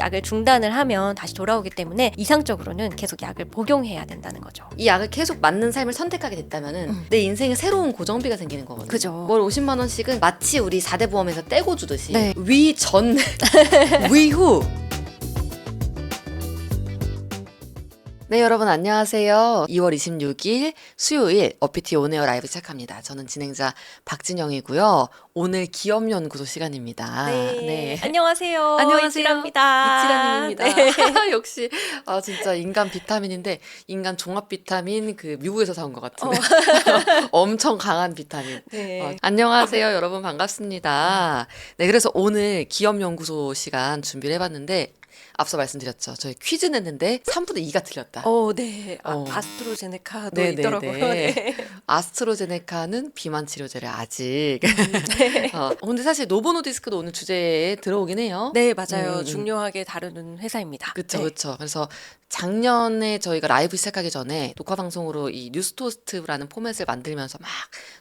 약을 중단을 하면 다시 돌아오기 때문에 이상적으로는 계속 약을 복용해야 된다는 거죠. 이 약을 계속 맞는 삶을 선택하게 됐다면은 음. 내 인생에 새로운 고정비가 생기는 거거든요. 그죠. 월 50만 원씩은 마치 우리 4대 보험에서 떼고 주듯이 네. 위전 위후 네 여러분 안녕하세요. 2월 26일 수요일 어피티 온에어 라이브 시작합니다. 저는 진행자 박진영이고요. 오늘 기업 연구소 시간입니다. 네. 안녕하세요. 안녕하세요. 이지라입니다. 이치라님입니다. 네. 역시 아 진짜 인간 비타민인데 인간 종합 비타민 그 미국에서 사온 것 같은 엄청 강한 비타민. 네. 어, 안녕하세요 여러분 반갑습니다. 네 그래서 오늘 기업 연구소 시간 준비를 해봤는데 앞서 말씀드렸죠 저희 퀴즈 냈는데 3분의 2가 틀렸다. 어, 네. 아, 어. 아스트로제네카도 네, 네, 있더라고요. 네. 네. 아스트로제네카는 비만 치료제를 아직. 네. 어, 근데 사실 노보노디스크도 오늘 주제에 들어오긴 해요. 네, 맞아요. 음, 음. 중요하게 다루는 회사입니다. 그쵸, 네. 그쵸. 그래서 작년에 저희가 라이브 시작하기 전에 녹화 방송으로 이 뉴스토스트라는 포맷을 만들면서 막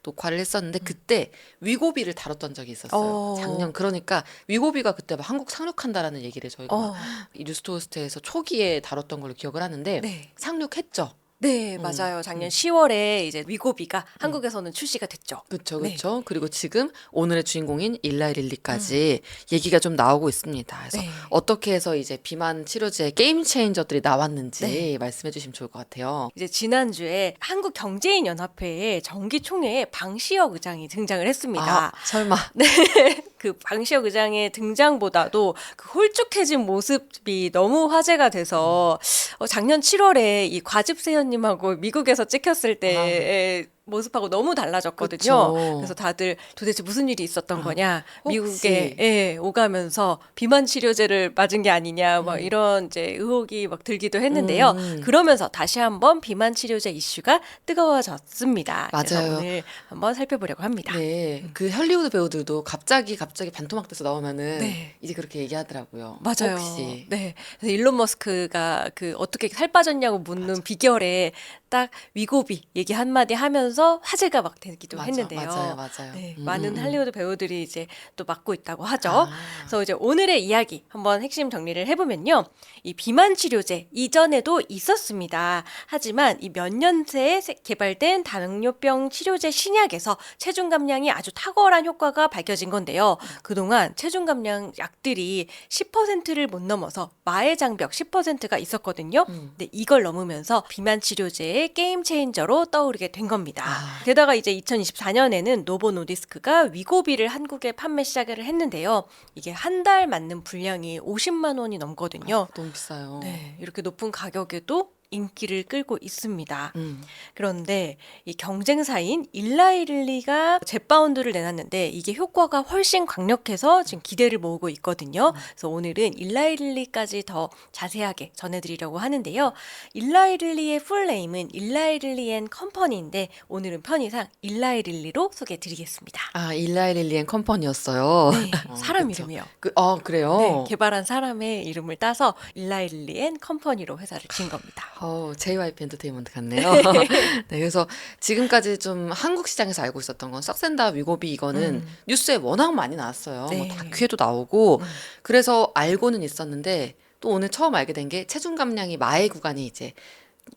녹화를 했었는데 그때 위고비를 다뤘던 적이 있었어요. 어. 작년 그러니까 위고비가 그때 막 한국 상륙한다라는 얘기를 저희가 막 어, 이 뉴스토스트에서 초기에 다뤘던 걸로 기억을 하는데 네. 상륙했죠. 네, 음, 맞아요. 작년 음. 10월에 이제 위고비가 한국에서는 출시가 됐죠. 네. 그쵸. 그리고 지금 오늘의 주인공인 일라이릴리까지 얘기가 좀 나오고 있습니다. 그래서 네. 어떻게 해서 이제 비만 치료제 게임 체인저들이 나왔는지 네. 말씀해 주시면 좋을 것 같아요. 이제 지난주에 한국 경제인 연합회의 정기 총회에 방시혁 의장이 등장을 했습니다. 아, 설마. 그 방시혁 의장의 등장보다도 그 홀쭉해진 모습이 너무 화제가 돼서 어, 작년 7월에 이 과즙 세연님하고 미국에서 찍혔을 때의 모습하고 너무 달라졌거든요. 아. 그쵸. 그래서 다들 도대체 무슨 일이 있었던 거냐, 혹시. 미국에 예, 오가면서 비만 치료제를 맞은 게 아니냐, 막 음. 이런 이제 의혹이 막 들기도 했는데요. 음. 그러면서 다시 한번 비만 치료제 이슈가 뜨거워졌습니다. 그래서 맞아요. 오늘 한번 살펴보려고 합니다. 네, 그 헐리우드 배우들도 갑자기 갑자기 반토막 돼서 나오면은 네. 이제 그렇게 얘기하더라고요. 맞아요. 혹시 네. 그래서 일론 머스크가 그 어떻게 살 빠졌냐고 묻는 비결에 딱 위고비 얘기 한마디 하면서 화제가 막 되기도 맞아, 했는데요. 맞아요, 맞아요. 네, 음, 많은. 할리우드 배우들이 이제 또 맡고 있다고 하죠. 아. 그래서 이제 오늘의 이야기 한번 핵심 정리를 해보면요. 이 비만 치료제 이전에도 있었습니다. 하지만 이 몇 년 새에 세- 개발된 당뇨병 치료제 신약에서 체중 감량이 아주 탁월한 효과가 밝혀진 건데요. 그동안 체중 감량 약들이 10%를 못 넘어서 마의 장벽 10%가 있었거든요. 음. 근데 이걸 넘으면서 비만 치료제의 게임 체인저로 떠오르게 된 겁니다. 아. 게다가 이제 2024년에는 노보 노디스크가 위고비를 한국에 판매 시작을 했는데요. 이게 한 달 맞는 분량이 50만 원이 넘거든요. 너무 비싸요. 네, 이렇게 높은 가격에도 인기를 끌고 있습니다. 음. 그런데 이 경쟁사인 일라이릴리가 제파운드를 내놨는데 이게 효과가 훨씬 강력해서 지금 기대를 모으고 있거든요. 그래서 오늘은 일라이릴리까지 더 자세하게 전해드리려고 하는데요. 일라이릴리의 풀네임은 일라이릴리 앤 컴퍼니인데 오늘은 편의상 일라이릴리로 소개해드리겠습니다. 아 일라이릴리엔 컴퍼니였어요. 네, 어, 사람 그쵸. 이름이요. 그, 어 그래요. 네, 개발한 사람의 이름을 따서 일라이릴리 앤 컴퍼니로 회사를 지은 겁니다. 어, JYP 엔터테인먼트 같네요. 네, 그래서 지금까지 좀 한국 시장에서 알고 있었던 건 썩센다 위고비 이거는 음. 뉴스에 워낙 많이 나왔어요. 뭐 네. 다큐에도 나오고 음. 그래서 알고는 있었는데 또 오늘 처음 알게 된 게 체중 감량이 마의 구간이 이제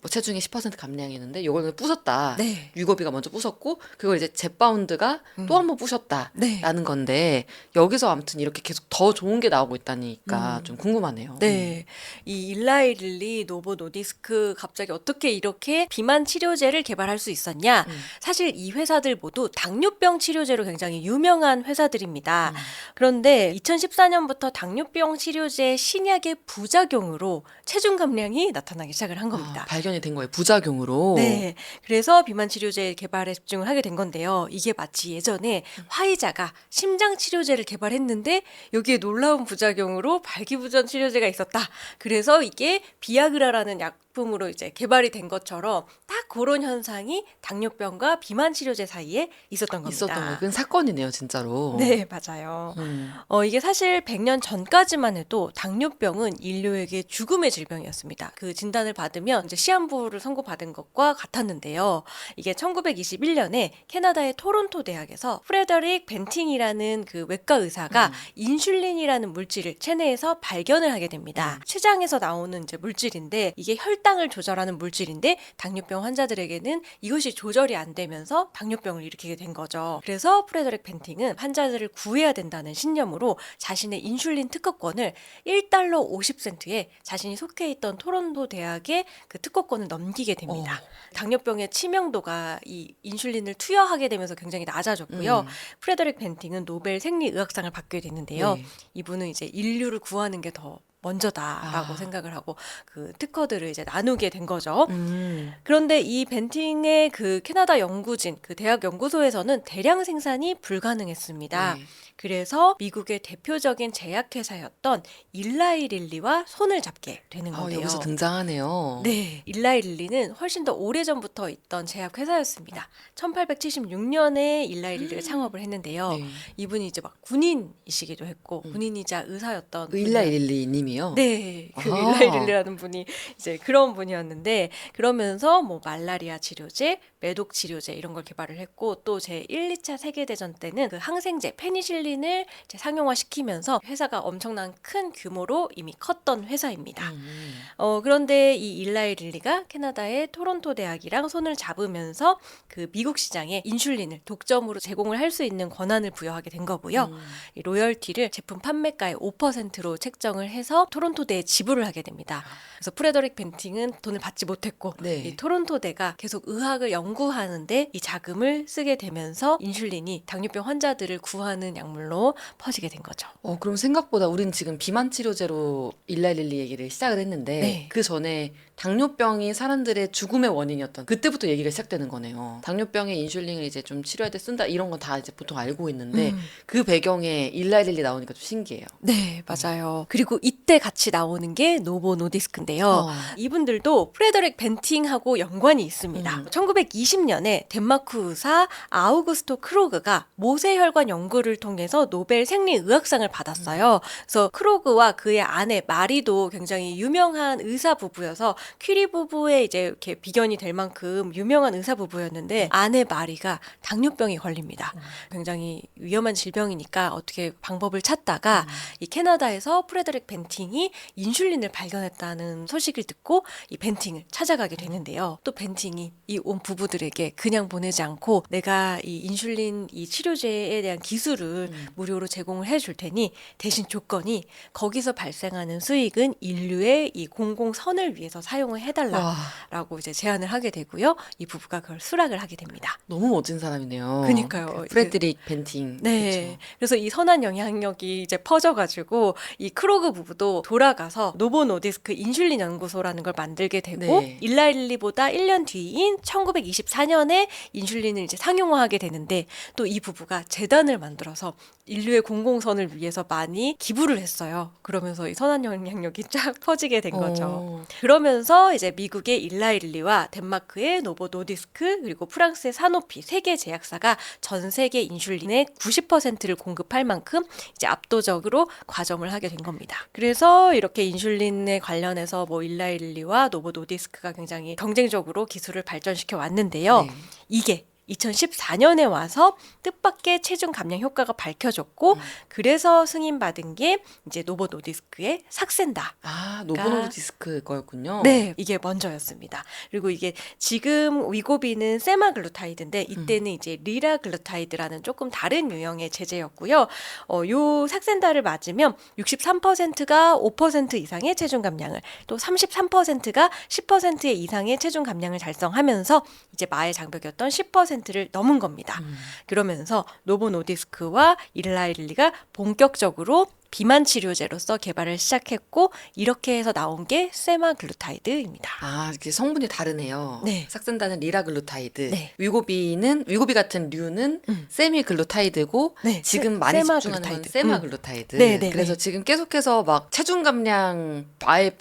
뭐 체중이 10% 감량이었는데 이걸 부쉈다. 네. 위고비가 먼저 부쉈고 그걸 이제 제파운드가 음. 또 한 번 부셨다라는 네. 건데 여기서 아무튼 이렇게 계속 더 좋은 게 나오고 있다니까 음. 좀 궁금하네요. 네. 이 일라이 릴리 노보 노디스크 갑자기 어떻게 이렇게 비만 치료제를 개발할 수 있었냐? 음. 사실 이 회사들 모두 당뇨병 치료제로 굉장히 유명한 회사들입니다. 음. 그런데 2014년부터 당뇨병 치료제 신약의 부작용으로 체중 감량이 나타나기 시작을 한 겁니다. 아, 발견이 된 거예요. 부작용으로. 네. 그래서 비만 치료제 개발에 집중을 하게 된 건데요. 이게 마치 예전에 화이자가 심장 치료제를 개발했는데 여기에 놀라운 부작용으로 발기부전 치료제가 있었다. 그래서 이게 비아그라라는 약품으로 이제 개발이 된 것처럼 딱 그런 현상이 당뇨병과 비만 치료제 사이에 있었던 겁니다. 있었던 거. 그건 사건이네요, 진짜로. 네, 맞아요. 음. 어, 이게 사실 100년 전까지만 해도 당뇨병은 인류에게 죽음의 질병이었습니다. 그 진단을 받으면 이제 시한부를 선고받은 것과 같았는데요. 이게 1921년에 캐나다의 토론토 대학에서 프레더릭 벤팅이라는 그 외과 의사가 음. 인슐린이라는 물질을 체내에서 발견을 하게 됩니다. 음. 췌장에서 나오는 이제 물질인데 이게 혈당을 조절하는 물질인데 당뇨병 환자 들에게는 이것이 조절이 안 되면서 당뇨병을 일으키게 된 거죠. 그래서 프레더릭 벤팅은 환자들을 구해야 된다는 신념으로 자신의 인슐린 특허권을 1달러 50센트에 자신이 속해 있던 토론토 대학에 그 특허권을 넘기게 됩니다. 당뇨병의 치명도가 이 인슐린을 투여하게 되면서 굉장히 낮아졌고요. 음. 프레더릭 벤팅은 노벨 생리의학상을 받게 됐는데요. 네. 이분은 이제 인류를 구하는 게 더 먼저다라고 아. 생각을 하고 그 특허들을 이제 나누게 된 거죠. 음. 그런데 이 벤팅의 그 캐나다 연구진 그 대학 연구소에서는 대량 생산이 불가능했습니다. 네. 그래서 미국의 대표적인 제약회사였던 일라이 릴리와 손을 잡게 되는 아, 건데요. 여기서 등장하네요. 네, 일라이 릴리는 훨씬 더 오래 전부터 있던 제약회사였습니다. 1876년에 일라이 릴리가 창업을 했는데요. 네. 이분이 이제 막 군인이시기도 했고 음. 군인이자 의사였던 일라 분이었- 일리 님이 요. 네, 그 아하. 일라이릴리라는 분이 이제 그런 분이었는데 그러면서 뭐 말라리아 치료제, 매독 치료제 이런 걸 개발을 했고 또 제 1, 2차 세계 대전 때는 그 항생제 페니실린을 이제 상용화 시키면서 회사가 엄청난 큰 규모로 이미 컸던 회사입니다. 음. 어, 그런데 이 일라이 릴리가 캐나다의 토론토 대학이랑 손을 잡으면서 그 미국 시장에 인슐린을 독점으로 제공을 할 수 있는 권한을 부여하게 된 거고요. 음. 이 로열티를 제품 판매가의 5%로 책정을 해서 토론토 대에 지불을 하게 됩니다. 그래서 프레더릭 벤팅은 돈을 받지 못했고 네. 이 토론토 대가 계속 의학을 연구하는데 이 자금을 쓰게 되면서 인슐린이 당뇨병 환자들을 구하는 약물로 퍼지게 된 거죠. 어, 그럼 생각보다 우린 지금 비만 치료제로 일라릴리 얘기를 시작을 했는데 네. 그 전에 당뇨병이 사람들의 죽음의 원인이었던 그때부터 얘기가 시작되는 거네요. 당뇨병에 인슐린을 이제 좀 치료할 때 쓴다 이런 건 다 이제 보통 알고 있는데 음. 그 배경에 일라릴리 나오니까 좀 신기해요. 네, 맞아요. 그리고 이때 같이 나오는 게 노보 노디스크인데요. 어. 이분들도 프레더릭 벤팅하고 연관이 있습니다. 음. 1920년에 덴마크 의사 아우구스토 크로그가 모세혈관 연구를 통해서 노벨 생리의학상을 받았어요. 그래서 크로그와 그의 아내 마리도 굉장히 유명한 의사 부부여서 퀴리 부부의 이제 이렇게 비견이 될 만큼 유명한 의사 부부였는데 아내 마리가 당뇨병에 걸립니다. 굉장히 위험한 질병이니까 어떻게 방법을 찾다가 이 캐나다에서 프레드릭 벤팅이 인슐린을 발견했다는 소식을 듣고 이 벤팅을 찾아가게 되는데요. 또 벤팅이 이 온 부부들에게 그냥 보내지 않고 내가 이 인슐린 이 치료제에 대한 기술을 음. 무료로 제공을 해줄 테니 대신 조건이 거기서 발생하는 수익은 인류의 이 공공선을 위해서 사용을 해달라라고 와, 이제 제안을 하게 되고요. 이 부부가 그걸 수락을 하게 됩니다. 너무 멋진 사람이네요. 그니까요. 그 프레드릭 벤팅. 네. 그쵸. 그래서 이 선한 영향력이 이제 퍼져가지고 이 크로그 부부도 돌아가서 노보 노디스크 인슐린 연구소라는 걸 만들게 되고 네. 일라일리보다 1년 뒤인 1924년에 인슐린을 이제 상용화하게 되는데 또 이 부부가 재단을 만들어서 인류의 공공선을 위해서 많이 기부를 했어요. 그러면서 이 선한 영향력이 쫙 퍼지게 된 거죠. 어. 그러면서 이제 미국의 일라일리와 덴마크의 노보 노디스크 그리고 프랑스의 사노피 세 개 제약사가 전 세계 인슐린의 90%를 공급할 만큼 이제 압도적으로 과점을 하게 된 겁니다. 그래서 이렇게 인슐린에 관련해서 뭐 일라일리와 노보 노디스크가 굉장히 경쟁적으로 기술을 발전시켜 왔는데요. 네. 이게 2014년에 와서 뜻밖의 체중 감량 효과가 밝혀졌고 음. 그래서 승인받은 게 이제 노보 노디스크의 삭센다 아, 노보 노 디스크 거였군요. 네, 이게 먼저였습니다. 그리고 이게 지금 위고비는 세마글루타이드인데 이때는 이제 리라글루타이드라는 조금 다른 유형의 제제였고요. 어, 요 삭센다를 맞으면 63%가 5% 이상의 체중 감량을 또 33%가 10% 이상의 체중 감량을 달성하면서 이제 마의 장벽이었던 10%를 넘은 겁니다. 음. 그러면서 노보노디스크와 일라일리가 본격적으로 비만 치료제로서 개발을 시작했고 이렇게 해서 나온 게 세마글루타이드입니다. 아, 이렇게 성분이 다르네요. 네. 삭센다는 리라글루타이드, 네. 위고비는 위고비 같은 류는 음. 세미글루타이드고 네, 지금 세- 많이 집중하는 건 세마글루타이드. 세마글루타이드. 음. 네, 네, 그래서 네. 지금 계속해서 막 체중 감량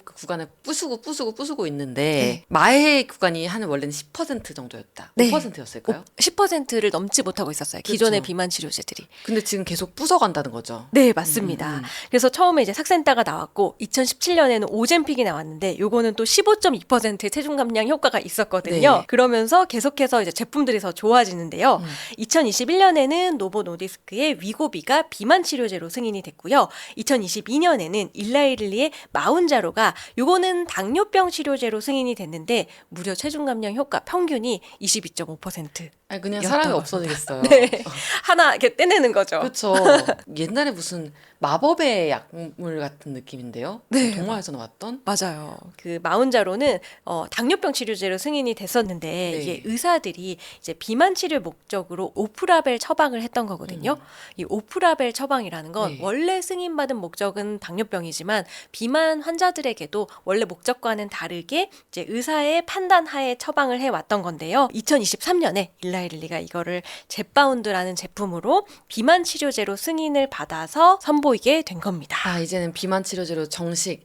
그 구간을 부수고 부수고 부수고 있는데 네. 마의 구간이 한 원래는 10% 정도였다. 네. 5%였을까요? 10%를 넘지 못하고 있었어요. 기존의 그렇죠. 비만 치료제들이. 근데 지금 계속 부숴간다는 거죠. 네, 맞습니다. 음, 음. 음. 그래서 처음에 이제 삭센타가 나왔고 2017년에는 오젠픽이 나왔는데 요거는 또 15.2%의 체중 감량 효과가 있었거든요. 네. 그러면서 계속해서 이제 제품들이 더 좋아지는데요. 음. 2021년에는 노보 노디스크의 위고비가 비만 치료제로 승인이 됐고요. 2022년에는 일라이릴리의 마운자로가 요거는 당뇨병 치료제로 승인이 됐는데 무려 체중 감량 효과 평균이 22.5%. 아니 그냥 사람이. 없어지겠어요. 네. 하나 이렇게 떼내는 거죠. 그렇죠. 옛날에 무슨 마법의 약물 같은 느낌인데요. 네. 동화에서 나왔던. 맞아요. 그 마운자로는 어, 당뇨병 치료제로 승인이 됐었는데 네. 이게 의사들이 이제 비만 치료 목적으로 오프라벨 처방을 했던 거거든요. 이 오프라벨 처방이라는 건 음. 네. 원래 승인받은 목적은 당뇨병이지만 비만 환자들에게도 원래 목적과는 다르게 이제 의사의 판단 하에 처방을 해 왔던 건데요. 2023년에 일라이릴리가 이거를 젯바운드라는 제품으로 비만 치료제로 승인을 받아서 선보 이게 된 겁니다. 아 이제는 비만 치료제로 정식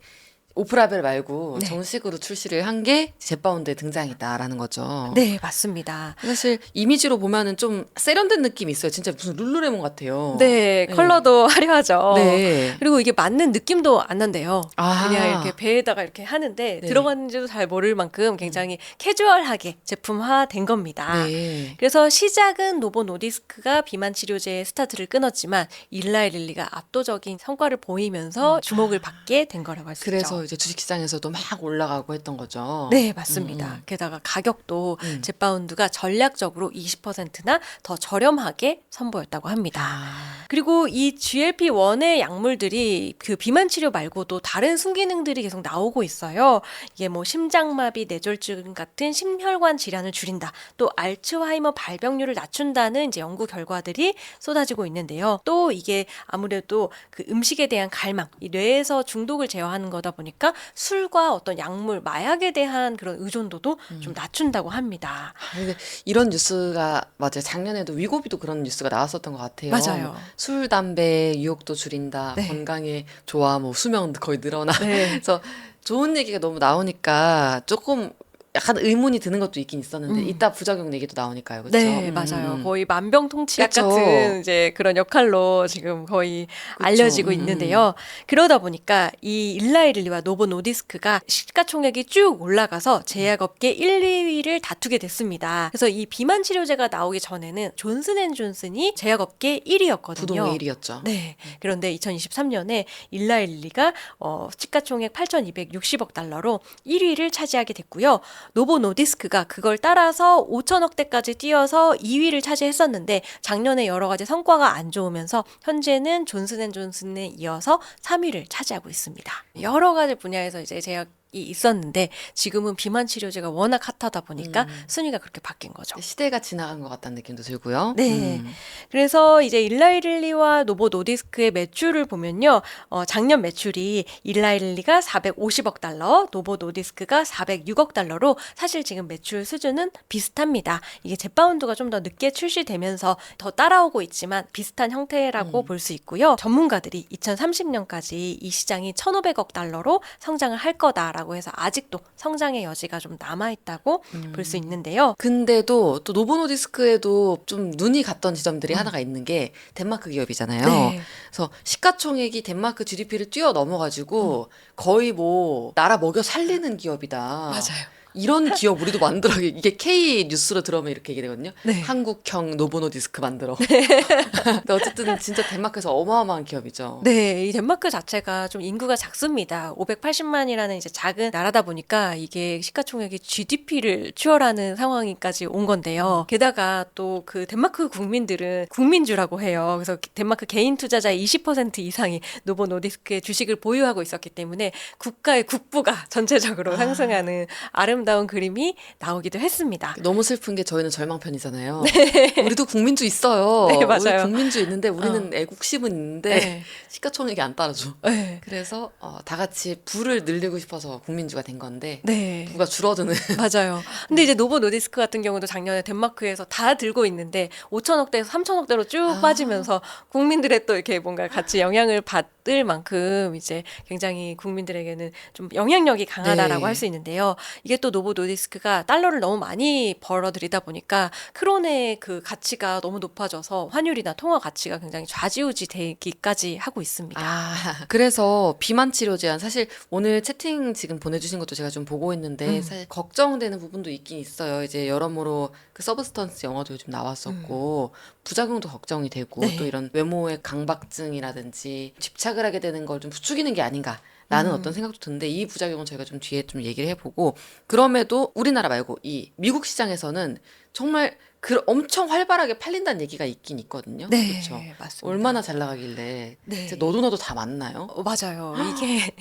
오프라벨 말고 네. 정식으로 출시를 한게 젯바운드에 등장이다라는 거죠. 네, 맞습니다. 사실 이미지로 보면은 좀 세련된 느낌이 있어요. 진짜 무슨 룰루레몬 같아요. 네, 네. 컬러도 화려하죠. 네. 그리고 이게 맞는 느낌도 안 난대요. 아. 그냥 이렇게 배에다가 이렇게 하는데 네. 들어갔는지도 잘 모를 만큼 굉장히 캐주얼하게 제품화된 겁니다. 네. 그래서 시작은 노보 노디스크가 비만 치료제의 스타트를 끊었지만 일라이 릴리가 압도적인 성과를 보이면서 주목을 받게 된 거라고 할수 음. 그래서 있죠. 이제 주식시장에서도 막 올라가고 했던 거죠. 네, 맞습니다. 음. 게다가 가격도 음. 젯바운드가 전략적으로 20%나 더 저렴하게 선보였다고 합니다. 아. 그리고 이 GLP-1의 약물들이 그 비만 치료 말고도 다른 순기능들이 계속 나오고 있어요. 이게 뭐 심장마비, 뇌졸중 같은 심혈관 질환을 줄인다. 또 알츠하이머 발병률을 낮춘다는 이제 연구 결과들이 쏟아지고 있는데요. 또 이게 아무래도 그 음식에 대한 갈망, 이 뇌에서 중독을 제어하는 거다 보니까 술과 어떤 약물, 마약에 대한 그런 의존도도 좀 낮춘다고 합니다. 아, 이런 뉴스가 맞아요. 작년에도 위고비도 그런 뉴스가 나왔었던 것 같아요. 맞아요. 술, 담배 유혹도 줄인다. 네. 건강에 좋아. 뭐 수명 거의 늘어나. 네. 그래서 좋은 얘기가 너무 나오니까 조금 약간 의문이 드는 것도 있긴 있었는데 음. 이따 부작용 얘기도 나오니까요. 그렇죠? 네, 맞아요. 거의 만병통치약 그쵸. 같은 이제 그런 역할로 지금 거의 그쵸. 알려지고 음. 있는데요. 그러다 보니까 이 일라이릴리와 노보 노디스크가 시가총액이 쭉 올라가서 제약업계 1, 2위를 다투게 됐습니다. 그래서 이 비만 치료제가 나오기 전에는 존슨앤존슨이 제약업계 1위였거든요. 부동의 1위였죠. 네. 그런데 2023년에 일라일리가 어, 시가총액 8,260억 달러로 1위를 차지하게 됐고요. 노보 노디스크가 그걸 따라서 5천억 대까지 뛰어서 2위를 차지했었는데 작년에 여러 가지 성과가 안 좋으면서 현재는 존슨앤존슨에 이어서 3위를 차지하고 있습니다. 여러 가지 분야에서 이제 제약이 있었는데 지금은 비만 치료제가 워낙 핫하다 보니까 음. 순위가 그렇게 바뀐 거죠. 시대가 지나간 것 같다는 느낌도 들고요. 네. 음. 그래서 이제 일라이릴리와 노보 노디스크의 매출을 보면요. 어, 작년 매출이 일라이릴리가 450억 달러, 노보 노디스크가 406억 달러로 사실 지금 매출 수준은 비슷합니다. 이게 젯바운드가 좀 더 늦게 출시되면서 더 따라오고 있지만 비슷한 형태라고 음. 볼수 있고요. 전문가들이 2030년까지 이 시장이 1,500억 달러로 성장을 할 거다 라고 해서 아직도 성장의 여지가 좀 남아 있다고 음. 볼수 있는데요. 근데도 또 노보노디스크에도 좀 눈이 갔던 지점들이 하나가 있는 게 덴마크 기업이잖아요. 음. 네. 그래서 시가총액이 덴마크 GDP를 뛰어넘어가지고 거의 뭐 나라 먹여 살리는 기업이다. 맞아요. 이런 기업 우리도 만들어 이게 K 뉴스로 들어오면 이렇게 얘기 되거든요. 네. 한국형 노보노 디스크 만들어. 근데 어쨌든 진짜 덴마크에서 어마어마한 기업이죠. 네, 이 덴마크 자체가 좀 인구가 작습니다. 580만이라는 이제 작은 나라다 보니까 이게 시가총액이 GDP를 추월하는 상황까지 온 건데요. 게다가 또 그 덴마크 국민들은 국민주라고 해요. 그래서 덴마크 개인 투자자의 20% 이상이 노보 노디스크의 주식을 보유하고 있었기 때문에 국가의 국부가 전체적으로 아. 상승하는 아름다운 그림이 나오기도 했습니다. 너무 슬픈 게 저희는 절망편이잖아요. 우리도 국민주 있어요. 네, 맞아요. 우리 국민주 있는데 우리는 애국심은 있는데 네. 시가총액이 안 따라줘. 네. 그래서 어, 다 같이 부를 늘리고 싶어서 국민주가 된 건데 네. 부가 줄어드는 맞아요. 근데 이제 노보 노디스크 같은 경우도 작년에 덴마크에서 다 들고 있는데 5천억대에서 3천억대로 쭉 아. 빠지면서 국민들의 또 이렇게 뭔가 같이 영향을 받 것들만큼 이제 굉장히 국민들에게는 좀 영향력이 강하다라고 네. 할수 있는데요. 이게 또 노보 노디스크가 달러를 너무 많이 벌어들이다 보니까 크론의 그 가치가 너무 높아져서 환율이나 통화 가치가 굉장히 좌지우지 되기까지 하고 있습니다. 아, 그래서 비만 치료 제한 사실 오늘 채팅 지금 보내주신 것도 제가 좀 보고 있는데 음. 사실 걱정되는 부분도 있긴 있어요. 이제 여러모로 그 서브스턴스 영화도 요즘 나왔었고 부작용도 걱정이 되고 네. 또 이런 외모의 강박증이라든지 집착을 하게 되는 걸 좀 부추기는 게 아닌가. 라는 음. 어떤 생각도 드는데 이 부작용은 저희가 좀 뒤에 좀 얘기를 해보고 그럼에도 우리나라 말고 이 미국 시장에서는 정말 그 엄청 활발하게 팔린다는 얘기가 있긴 있거든요. 네, 그렇죠. 맞습니다. 얼마나 잘 나가길래 네. 너도 나도 다 맞나요? 어, 맞아요. 이게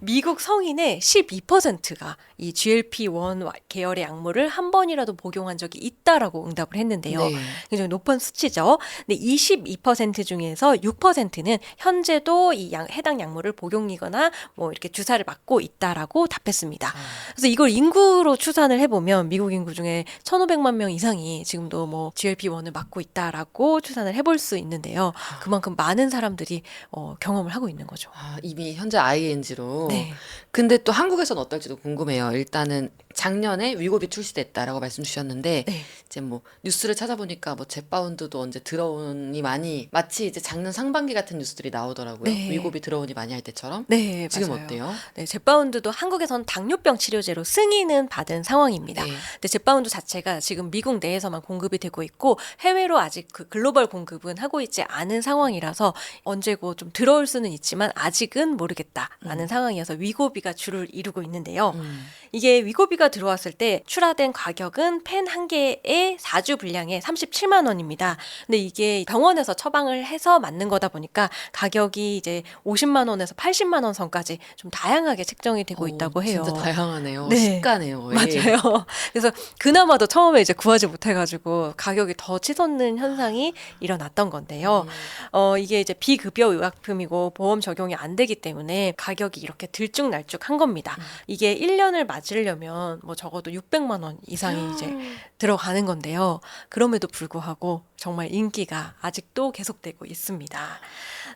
미국 성인의 12%가 이 GLP-1 계열의 약물을 한 번이라도 복용한 적이 있다라고 응답을 했는데요. 네. 굉장히 높은 수치죠. 근데 22% 중에서 6%는 현재도 이 양- 해당 약물을 복용이거나 뭐 이렇게 주사를 맞고 있다라고 답했습니다. 아, 그래서 이걸 인구로 추산을 해보면 미국 인구 중에 1,500만 명 이상이 지금도 뭐 GLP-1을 맞고 있다라고 추산을 해볼 수 있는데요. 그만큼 많은 사람들이 어, 경험을 하고 있는 거죠. 아, 이미 현재 ING로. 네. 근데 또 한국에서는 어떨지도 궁금해요. 일단은 작년에 위고비 출시됐다라고 말씀 주셨는데 네. 이제 뭐 뉴스를 찾아보니까 뭐 jet바운드도 언제 들어오니 많이 마치 이제 작년 상반기 같은 뉴스들이 나오더라고요. 네. 위고비 들어오니 많이 할 때처럼. 네, 지금 맞아요. 어때요? 네, 젯바운드도 한국에선 당뇨병 치료제로 승인은 받은 상황입니다. 네. 근데 젯바운드 자체가 지금 미국 내에서만 공급이 되고 있고 해외로 아직 그 글로벌 공급은 하고 있지 않은 상황이라서 언제고 좀 들어올 수는 있지만 아직은 모르겠다라는 상황이어서 위고비 가 주를 이루고 있는데요. 음. 이게 위고비가 들어왔을 때 출하된 가격은 펜 한 개에 4주 분량에 37만 원입니다. 근데 이게 병원에서 처방을 해서 맞는 거다 보니까 가격이 이제 50만 원에서 80만 원 선까지 좀 다양하게 책정이 되고 어, 있다고 해요. 진짜 다양하네요. 네. 시가네요. 거의. 맞아요. 그래서 그나마도 처음에 이제 구하지 못해가지고 가격이 더 치솟는 현상이 일어났던 건데요. 음. 어, 이게 이제 비급여 의약품이고 보험 적용이 안 되기 때문에 가격이 이렇게 들쭉날쭉 한 겁니다. 음. 이게 1년을 맞으려면 뭐 적어도 600만 원 이상이 이제 들어가는 건데요. 그럼에도 불구하고 정말 인기가 아직도 계속되고 있습니다.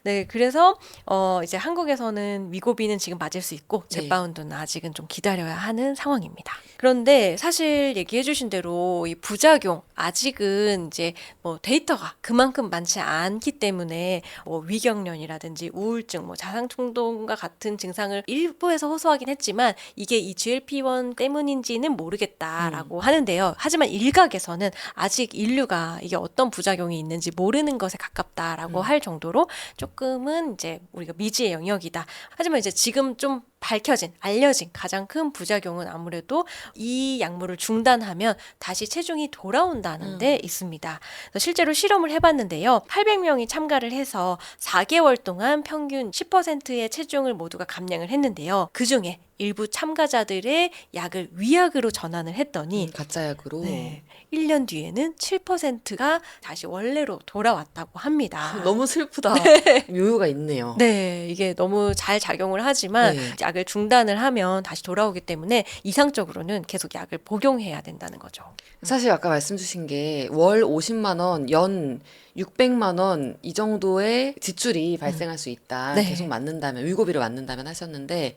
네, 그래서 어 이제 한국에서는 위고비는 지금 맞을 수 있고 네. 젯바운드는 아직은 좀 기다려야 하는 상황입니다. 그런데 사실 얘기해 주신 대로 이 부작용 아직은 이제 뭐 데이터가 그만큼 많지 않기 때문에 뭐 위경련이라든지 우울증, 뭐 자상 충동과 같은 증상을 일부에서 호소하긴 했지만 이게 이 GLP-1 때문인지는 모르겠다라고 하는데요. 하지만 일각에서는 아직 인류가 이게 어떤 부작용이 있는지 모르는 것에 가깝다라고 할 정도로 조금은 이제 우리가 미지의 영역이다. 하지만 이제 지금 좀 밝혀진, 알려진 가장 큰 부작용은 아무래도 이 약물을 중단하면 다시 체중이 돌아온다는 데 있습니다. 그래서 실제로 실험을 해봤는데요. 800명이 참가를 해서 4개월 동안 평균 10%의 체중을 모두가 감량을 했는데요. 그 중에 일부 참가자들의 약을 위약으로 전환을 했더니 음, 가짜 약으로. 네, 1년 뒤에는 7%가 다시 원래로 돌아왔다고 합니다. 너무 슬프다. 묘유가 있네요. 네, 이게 너무 잘 작용을 하지만 네. 약을 중단을 하면 다시 돌아오기 때문에 이상적으로는 계속 약을 복용해야 된다는 거죠. 사실 아까 말씀 주신 게 월 50만 원, 연 600만 원 이 정도의 지출이 발생할 수 있다. 네. 계속 맞는다면 위고비를 맞는다면 하셨는데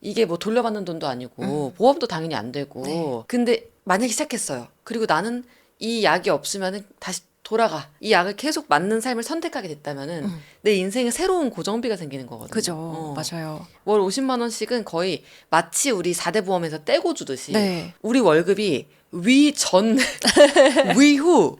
이게 뭐 돌려받는 돈도 아니고 음. 보험도 당연히 안 되고. 네. 근데 만약에 시작했어요. 그리고 나는 이 약이 없으면은 다시 돌아가. 이 약을 계속 맞는 삶을 선택하게 됐다면은 음. 내 인생에 새로운 고정비가 생기는 거거든요. 그죠. 어. 맞아요. 월 50만 원씩은 거의 마치 우리 4대 보험에서 떼고 주듯이 네. 우리 월급이 위전 위후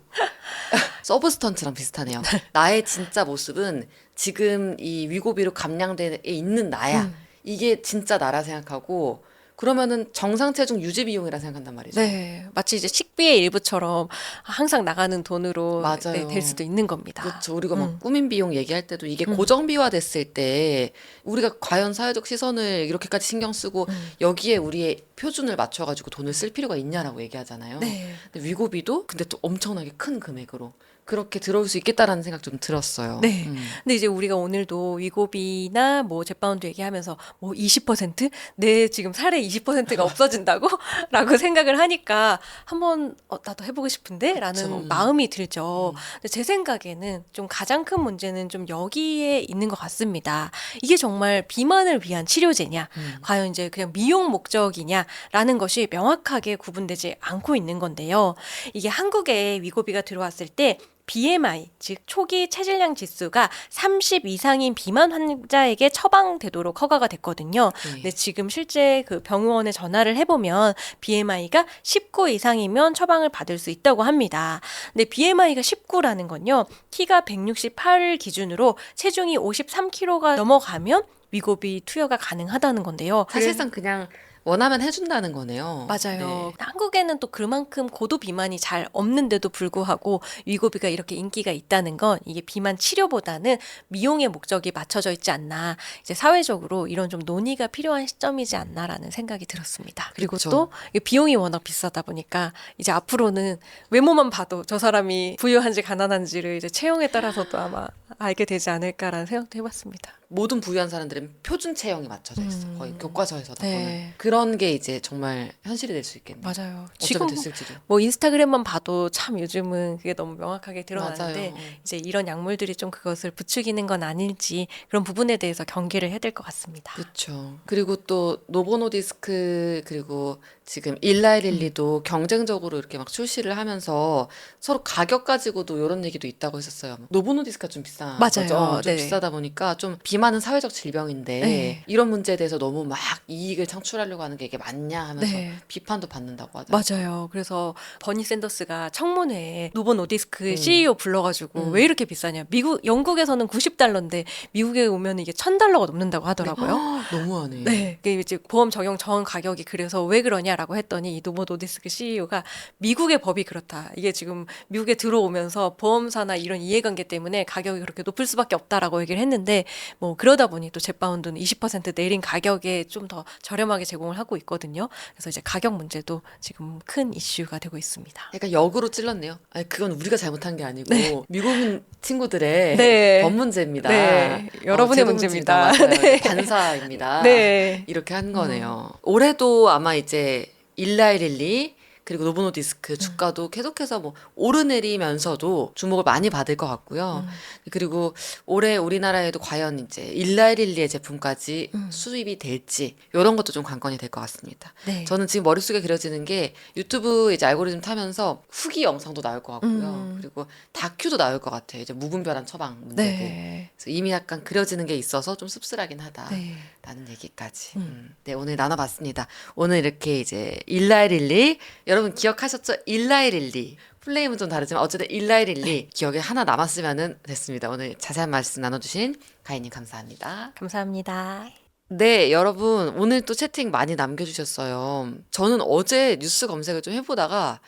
서브스턴트랑 비슷하네요. 나의 진짜 모습은 지금 이 위고비로 감량돼 있는 나야. 음. 이게 진짜 나라 생각하고 그러면은 정상 체중 유지 비용이라 생각한단 말이죠. 네. 마치 이제 식비의 일부처럼 항상 나가는 돈으로 맞아요. 네, 될 수도 있는 겁니다. 그렇죠. 우리가 막 음. 꾸민 비용 얘기할 때도 이게 음. 고정비화 됐을 때 우리가 과연 사회적 시선을 이렇게까지 신경 쓰고 음. 여기에 우리의 표준을 맞춰가지고 돈을 쓸 필요가 있냐라고 얘기하잖아요. 네. 근데 위고비도 근데 또 엄청나게 큰 금액으로 그렇게 들어올 수 있겠다라는 생각 좀 들었어요. 네. 음. 근데 이제 우리가 오늘도 위고비나 뭐 jet바운드 얘기하면서 뭐 20%? 내 지금 살의 20%가 없어진다고? 라고 생각을 하니까 한번 어, 나도 해보고 싶은데? 라는. 음. 마음이 들죠. 음. 근데 제 생각에는 좀 가장 큰 문제는 좀 여기에 있는 것 같습니다. 이게 정말 비만을 위한 치료제냐? 음. 과연 이제 그냥 미용 목적이냐라는 것이 명확하게 구분되지 않고 있는 건데요. 이게 한국에 위고비가 들어왔을 때 BMI, 즉 초기 체질량 지수가 30 이상인 비만 환자에게 처방되도록 허가가 됐거든요. 네. 근데 지금 실제 그 병원에 전화를 해보면 BMI가 19 이상이면 처방을 받을 수 있다고 합니다. 근데 BMI가 19라는 건요, 키가 168 기준으로 체중이 53kg가 넘어가면 위고비 투여가 가능하다는 건데요. 사실상 그냥 원하면 해준다는 거네요. 맞아요. 네. 한국에는 또 그만큼 고도 비만이 잘 없는데도 불구하고 위고비가 이렇게 인기가 있다는 건 이게 비만 치료보다는 미용의 목적이 맞춰져 있지 않나. 이제 사회적으로 이런 좀 논의가 필요한 시점이지 않나라는 생각이 들었습니다. 그리고 그쵸. 또 비용이 워낙 비싸다 보니까 이제 앞으로는 외모만 봐도 저 사람이 부유한지 가난한지를 이제 체형에 따라서도 아마 알게 되지 않을까라는 생각도 해봤습니다. 모든 부유한 사람들은 표준 체형이 맞춰져 있어. 음. 거의 교과서에서도 네. 보면 그런 게 이제 정말 현실이 될 수 있겠네요. 맞아요. 지금 됐을지도. 뭐 인스타그램만 봐도 참 요즘은 그게 너무 명확하게 드러나는데 맞아요. 이제 이런 약물들이 좀 그것을 부추기는 건 아닐지 그런 부분에 대해서 경계를 해야 될 것 같습니다. 그렇죠. 그리고 또 노보노디스크 그리고 지금 일라이릴리도 경쟁적으로 이렇게 막 출시를 하면서 서로 가격 가지고도 이런 얘기도 있다고 했었어요. 노보노디스크가 좀 비싼 맞아요. 거죠. 좀 네. 비싸다 보니까 좀 비만은 사회적 질병인데 네. 이런 문제에 대해서 너무 막 이익을 창출하려고 하는 게 이게 맞냐 하면서 네. 비판도 받는다고 하더라고요. 맞아요. 그래서 버니 샌더스가 청문회에 노보 노디스크 음. CEO 불러가지고 음. 왜 이렇게 비싸냐? 미국 영국에서는 90달러인데 미국에 오면 이게 1,000달러가 넘는다고 하더라고요. 너무하네. 네, 그 이제 보험 적용 정 가격이 그래서 왜 그러냐 라고 했더니 이 노보 노디스크 CEO가 미국의 법이 그렇다. 이게 지금 미국에 들어오면서 보험사나 이런 이해관계 때문에 가격이 그렇게 높을 수밖에 없다라고 얘기를 했는데 뭐 그러다 보니 또 jet바운드는 20% 내린 가격에 좀 더 저렴하게 제공을 하고 있거든요. 그래서 이제 가격 문제도 지금 큰 이슈가 되고 있습니다. 약간 역으로 찔렀네요. 아니 그건 우리가 잘못한 게 아니고 미국인 친구들의 네. 법 문제입니다. 네, 여러분의 제도 문제입니다. 맞아요. 네. 반사입니다. 네. 이렇게 한 거네요. 올해도 아마 이제 일라이릴리 그리고 노보노 디스크 주가도 계속해서 뭐 오르내리면서도 주목을 많이 받을 것 같고요. 음. 그리고 올해 우리나라에도 과연 이제 일라이릴리의 제품까지 음. 수입이 될지 이런 것도 좀 관건이 될 것 같습니다. 네. 저는 지금 머릿속에 그려지는 게 유튜브 이제 알고리즘 타면서 후기 영상도 나올 것 같고요. 음. 그리고 다큐도 나올 것 같아요. 이제 무분별한 처방 문제들. 네. 이미 약간 그려지는 게 있어서 좀 씁쓸하긴 하다. 네. 라는 얘기까지. 음. 음. 네, 오늘 나눠봤습니다. 오늘 이렇게 이제 일라이릴리 여러분 기억하셨죠? 일라이릴리 플레임은 좀 다르지만 어쨌든 일라이릴리 기억에 하나 남았으면 됐습니다. 오늘 자세한 말씀 나눠주신 가인님 감사합니다. 감사합니다. 네, 여러분 오늘 또 채팅 많이 남겨주셨어요. 저는 어제 뉴스 검색을 좀 해보다가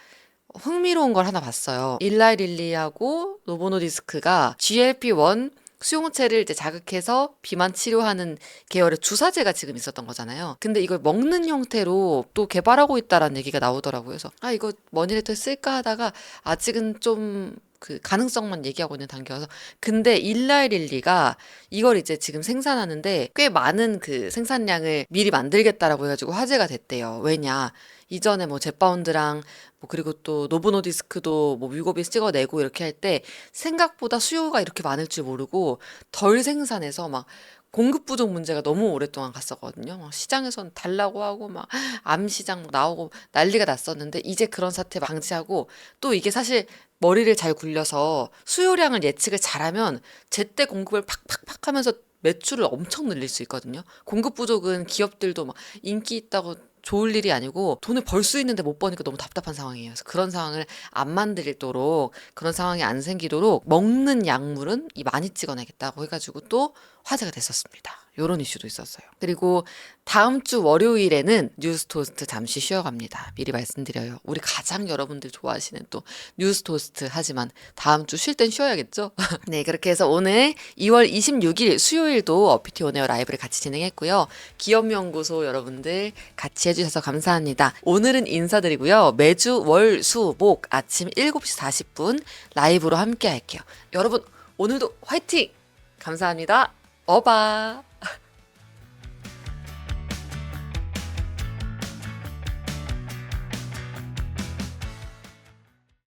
흥미로운 걸 하나 봤어요. 일라이릴리하고 노보노디스크가 GLP-1 수용체를 이제 자극해서 비만 치료하는 계열의 주사제가 지금 있었던 거잖아요. 근데 이걸 먹는 형태로 또 개발하고 있다라는 얘기가 나오더라고요. 그래서 아 이거 머니레터에 쓸까 하다가 아직은 좀그 가능성만 얘기하고 있는 단계여서 근데 일라이릴리가 이걸 이제 지금 생산하는데 꽤 많은 그 생산량을 미리 만들겠다라고 해가지고 화제가 됐대요. 왜냐 이전에 뭐 jet바운드랑 뭐 그리고 또 노브노디스크도 뭐 위고비 찍어내고 이렇게 할 때 생각보다 수요가 이렇게 많을 줄 모르고 덜 생산해서 막 공급 부족 문제가 너무 오랫동안 갔었거든요. 막 시장에선 달라고 하고 막 암 시장 나오고 난리가 났었는데 이제 그런 사태 방지하고 또 이게 사실 머리를 잘 굴려서 수요량을 예측을 잘하면 제때 공급을 팍팍팍 하면서 매출을 엄청 늘릴 수 있거든요. 공급 부족은 기업들도 막 인기 있다고 좋을 일이 아니고 돈을 벌 수 있는데 못 버니까 너무 답답한 상황이에요. 그래서 그런 상황을 안 만들도록 그런 상황이 안 생기도록 먹는 약물은 이 많이 찍어내겠다고 해가지고 또 화제가 됐었습니다. 요런 이슈도 있었어요. 그리고 다음 주 월요일에는 뉴스 토스트 잠시 쉬어갑니다. 미리 말씀드려요. 우리 가장 여러분들 좋아하시는 또 뉴스 토스트 하지만 다음 주 쉴 땐 쉬어야겠죠? 네, 그렇게 해서 오늘 2월 26일 수요일도 어피티 오네어 라이브를 같이 진행했고요. 기업연구소 여러분들 같이 해주셔서 감사합니다. 오늘은 인사드리고요. 매주 월, 수, 목 아침 7시 40분 라이브로 함께 할게요. 여러분, 오늘도 화이팅! 감사합니다. 어바!